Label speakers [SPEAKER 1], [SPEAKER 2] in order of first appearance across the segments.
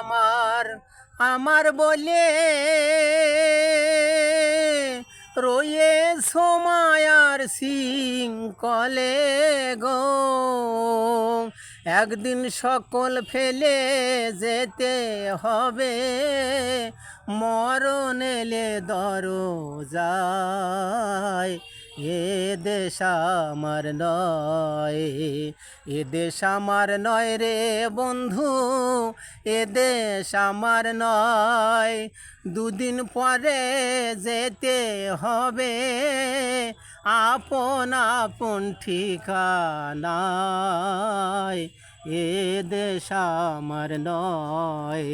[SPEAKER 1] আমার আমার বলে রয়ে সোমায়ার সিং কলে গো। একদিন সকল ফেলে যেতে হবে, মরণ এলে দরজায়। এ দেশ আমার নয়, এ দেশ আমার নয় রে বন্ধু, এ দেশ আমার নয়। দুদিন পরে যেতে হবে, আপন আপন ঠিকানায় এ দেশ আমার নয়।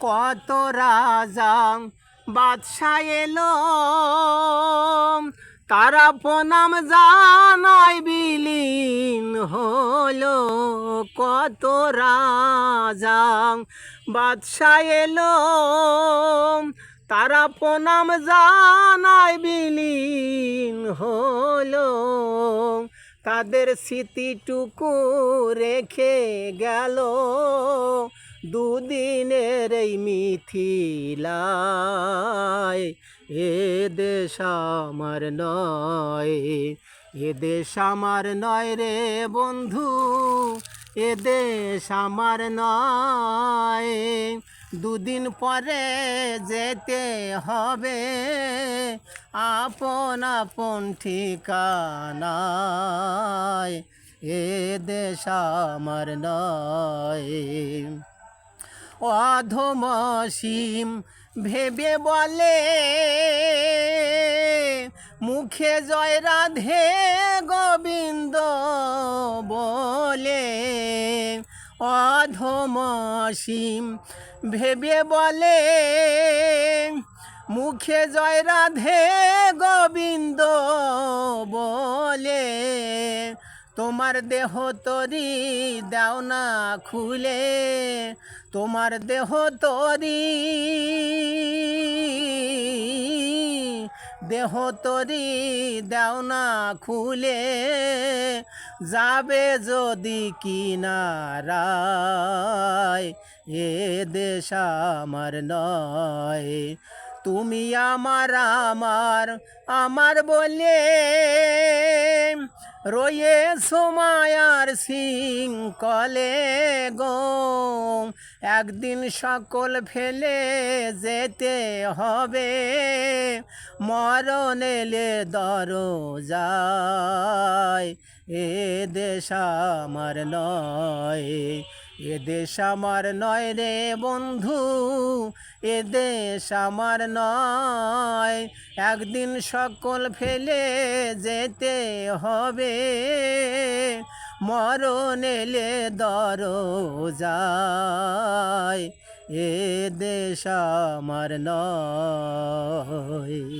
[SPEAKER 1] কত রাজা বাদশাহ এলো। তারা প্রণাম জানাই বিলীন হলো কত রাজা। বাদশাহ এলো। তারা প্রণাম জানাই বিলীন হলো। তাদের স্মৃতিটুকু রেখে গেল। দুদিনের এই মিথিলায়, এ দেশ আমার নয়, এ দেশ আমার নয় রে বন্ধু, এ দেশ আমার নয়। দুদিন পরে যেতে হবে, আপন আপন ঠিকানায়, এ দেশ আমার নয়। অধমসীম ভেবে বলে, মুখে জয় রাধে গোবিন্দ বলে। অধমসীম ভেবে বলে, মুখে জয় রাধে গোবিন্দ বলে। তোমার দেহ তরি দাও না খুলে, তোমার দেহ তরি দেহ তরি দাও না খুলে, যাবে যদি কিনারায়, এ দেশ আমার নয়। তুমি আমার আমার আমার বলে রয়ে সোমায়ার সিং কলে গো। একদিন সকল ফেলে যেতে হবে, মরণ এলে দরজায় এ দেশ আমার নয়, এ দেশ আমার নয় রে বন্ধু। এ দেশ আমার নয়। একদিন সকল ফেলে যেতে হবে। মরণ এলে দরজায় এ দেশ আমার নয়।